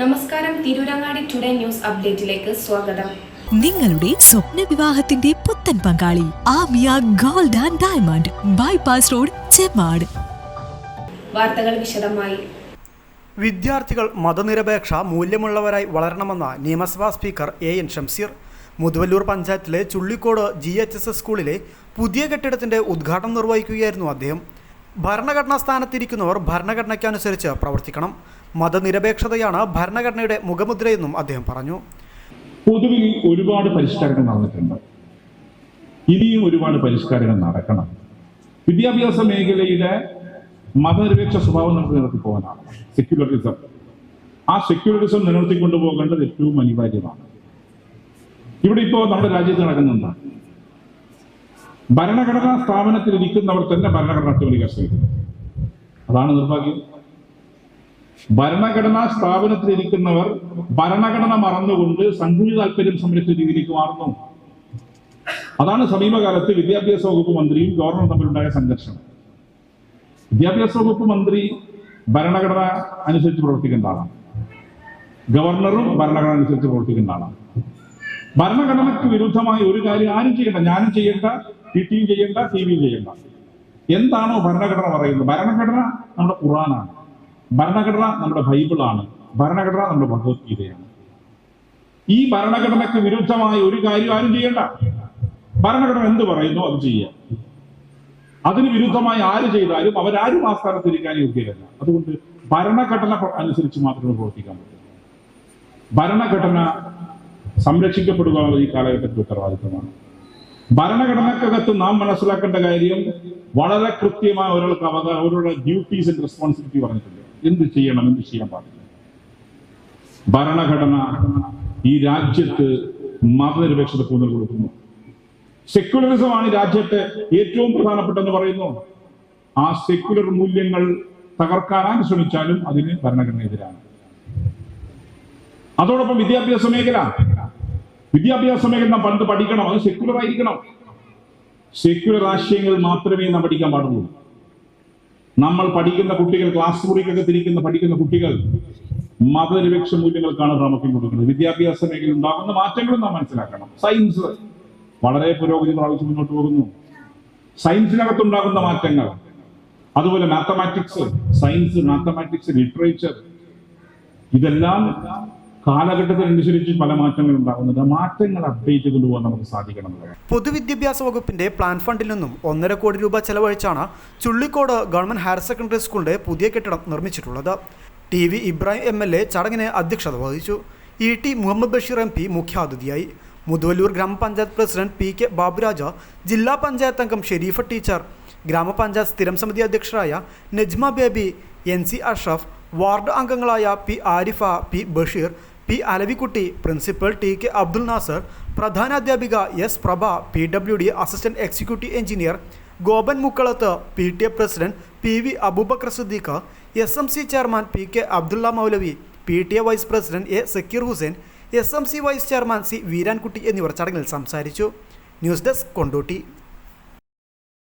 നമസ്കാരം Tirurangadi today news അപ്ഡേറ്റിലേക്ക് സ്വാഗതം. നിങ്ങളുടെ സ്വപ്ന വിവാഹത്തിന്റെ പുത്തൻ പങ്കാളി Amiya gold and diamond bypass road Chemmad. വാർത്തകൾ വിശദമായി. വിദ്യാർത്ഥികൾ മതനിരപേക്ഷ മൂല്യമുള്ളവരായി വളരണമെന്ന നിയമസഭാ speaker A N Shamseer Muthuvallur പഞ്ചായത്തിലെ Chullikode G H S S സ്കൂളിലെ പുതിയ കെട്ടിടത്തിന്റെ ഉദ്ഘാടനം നിർവഹിക്കുകയായിരുന്നു അദ്ദേഹം. ഭരണഘടനാ സ്ഥാനത്തിരിക്കുന്നവർ ഭരണഘടനയ്ക്കനുസരിച്ച് പ്രവർത്തിക്കണം. മതനിരപേക്ഷതയാണ് ഭരണഘടനയുടെ മുഖമുദ്രയെന്നും അദ്ദേഹം പറഞ്ഞു. പൊതുവിൽ ഒരുപാട് പരിഷ്കാരങ്ങൾ നടന്നിട്ടുണ്ട്. ഇനിയും ഒരുപാട് പരിഷ്കാരങ്ങൾ നടക്കണം. വിദ്യാഭ്യാസ മേഖലയിലെ മതനിരപേക്ഷ സ്വഭാവം നമുക്ക് നിലനിർത്തി പോകാനാണ്. സെക്യുലറിസം. ആ സെക്യുലറിസം നിലനിർത്തിക്കൊണ്ടു പോകേണ്ടത് ഏറ്റവും അനിവാര്യമാണ്. ഇവിടെ ഇപ്പോൾ നമ്മുടെ രാജ്യത്ത് നടക്കുന്നുണ്ട്. ഭരണഘടനാ സ്ഥാപനത്തിൽ ഇരിക്കുന്നവർ തന്നെ ഭരണഘടന അട്ടിമറിക്കാൻ ശ്രമിക്കുന്നു അതാണ് നിർഭാഗ്യം. ഭരണഘടനാ സ്ഥാപനത്തിൽ ഇരിക്കുന്നവർ ഭരണഘടന മറന്നുകൊണ്ട് സംഘടിത താല്പര്യം സംരക്ഷിച്ച രീതിയിലേക്ക് മാറുന്നു. അതാണ് സമീപകാലത്ത് വിദ്യാഭ്യാസ വകുപ്പ് മന്ത്രിയും ഗവർണറും തമ്മിലുണ്ടായ സംഘർഷം. വിദ്യാഭ്യാസ വകുപ്പ് മന്ത്രി ഭരണഘടന അനുസരിച്ച് പ്രവർത്തിക്കേണ്ട ആളാണ്. ഗവർണറും ഭരണഘടന അനുസരിച്ച് പ്രവർത്തിക്കേണ്ട ആളാണ്. ഭരണഘടനയ്ക്ക് വിരുദ്ധമായ ഒരു കാര്യം ആരും ചെയ്യണ്ട. ഞാനും ചെയ്യണ്ട ടി ടിയും ചെയ്യണ്ട ടി വിയും ചെയ്യണ്ട. എന്താണോ ഭരണഘടന പറയുന്നത്? ഭരണഘടന നമ്മുടെ ഖുറാനാണ് ഭരണഘടന നമ്മുടെ ബൈബിളാണ്. ഭരണഘടന നമ്മുടെ ഭഗവത്ഗീതയാണ്. ഈ ഭരണഘടനയ്ക്ക് വിരുദ്ധമായ ഒരു കാര്യം ആരും ചെയ്യണ്ട. ഭരണഘടന എന്ത് പറയുന്നു അത് ചെയ്യുക. അതിന് വിരുദ്ധമായി ആര് ചെയ്താലും അവരാരും ആ സ്ഥാനത്തിരിക്കാൻ യോഗ്യരല്ല. അതുകൊണ്ട് ഭരണഘടന അനുസരിച്ച് മാത്രമേ പ്രവർത്തിക്കാൻ പറ്റൂ. ഭരണഘടന സംരക്ഷിക്കപ്പെടുക എന്നത് ഈ കാലഘട്ടത്തിൽ ഉത്തരവാദിത്തമാണ് ഭരണഘടനക്കകത്ത് നാം മനസ്സിലാക്കേണ്ട കാര്യം വളരെ കൃത്യമായ ഒരാൾക്ക് അവകാശം അവരുടെ ഡ്യൂട്ടീസ് ആൻഡ് റെസ്പോൺസിബിലിറ്റി പറഞ്ഞിട്ടുണ്ട് എന്ത് ചെയ്യണം എന്ത് ചെയ്യാൻ പാടില്ല. ഭരണഘടന ഈ രാജ്യത്ത് മതനിരപേക്ഷത കൂടുതൽ കൊടുക്കുന്നു. സെക്യുലറിസമാണ് രാജ്യത്തെ ഏറ്റവും പ്രധാനപ്പെട്ടെന്ന് പറയുന്നു. ആ സെക്യുലർ മൂല്യങ്ങൾ തകർക്കാനാണ് ശ്രമിച്ചാലും അതിന് ഭരണഘടന എതിരാണ് അതോടൊപ്പം വിദ്യാഭ്യാസ മേഖല വിദ്യാഭ്യാസ മേഖല പണ്ട് പഠിക്കണം അത് സെക്യുലർ ആയിരിക്കണം. സെക്യുലർ ആശയങ്ങൾ മാത്രമേ നാം പഠിക്കാൻ പാടുള്ളൂ. നമ്മൾ പഠിക്കുന്ന കുട്ടികൾ ക്ലാസ് മുറിക്കൊക്കെ തിരിക്കുന്ന പഠിക്കുന്ന കുട്ടികൾ മതനിരപേക്ഷ മൂല്യങ്ങൾക്കാണ് പ്രാമുഖ്യം കൊടുക്കുന്നത്. വിദ്യാഭ്യാസ മേഖലയിൽ ഉണ്ടാകുന്ന മാറ്റങ്ങളും നാം മനസ്സിലാക്കണം. സയൻസ് വളരെ പുരോഗതി പ്രാപിച്ച് മുന്നോട്ട് പോകുന്നു. സയൻസിനകത്തുണ്ടാകുന്ന മാറ്റങ്ങൾ അതുപോലെ മാത്തമാറ്റിക്സ് സയൻസ് മാത്തമാറ്റിക്സ് ലിറ്ററേച്ചർ ഇതെല്ലാം കാലഘട്ടത്തിനനുസരിച്ച് പല മാറ്റങ്ങൾ ഉണ്ടാകുന്നുണ്ട് മാറ്റങ്ങൾ അപ്ഡേറ്റ് കൊണ്ടുപോകാൻ നമുക്ക് സാധിക്കണം പൊതുവിദ്യാഭ്യാസ വകുപ്പിന്റെ പ്ലാൻ ഫണ്ടിൽ നിന്നും ഒന്നര കോടി രൂപ ചെലവഴിച്ചാണ് ചുള്ളിക്കോട് ഗവൺമെന്റ് ഹയർ സെക്കൻഡറി സ്കൂളിന്റെ പുതിയ കെട്ടിടം നിർമ്മിച്ചിട്ടുള്ളത്. T V Ibrahim M L A ചടങ്ങിന് അധ്യക്ഷത വഹിച്ചു. E T Muhammad Basheer M P മുഖ്യാതിഥിയായി. മുതുവല്ലൂർ ഗ്രാമപഞ്ചായത്ത് പ്രസിഡന്റ് പി കെ ബാബുരാജ ജില്ലാ പഞ്ചായത്ത് അംഗം ഷെരീഫ ടീച്ചർ ഗ്രാമപഞ്ചായത്ത് സ്ഥിരം സമിതി അധ്യക്ഷരായ Najma Baby N C Ashraf ward അംഗങ്ങളായ P Arifa P Basheer P Alavikutty principal T K Abdul Nasar പ്രധാനാധ്യാപിക S Prabha P W D assistant executive engineer Gopan Mukkalath P T A president P V Abubakar Siddique S M C chairman P K Abdulla Maulavi P T A vice president A Sakkeer Hussain S M C vice chairman C Veerankutty എന്നിവർ ചടങ്ങിൽ സംസാരിച്ചു. News desk Kondotty.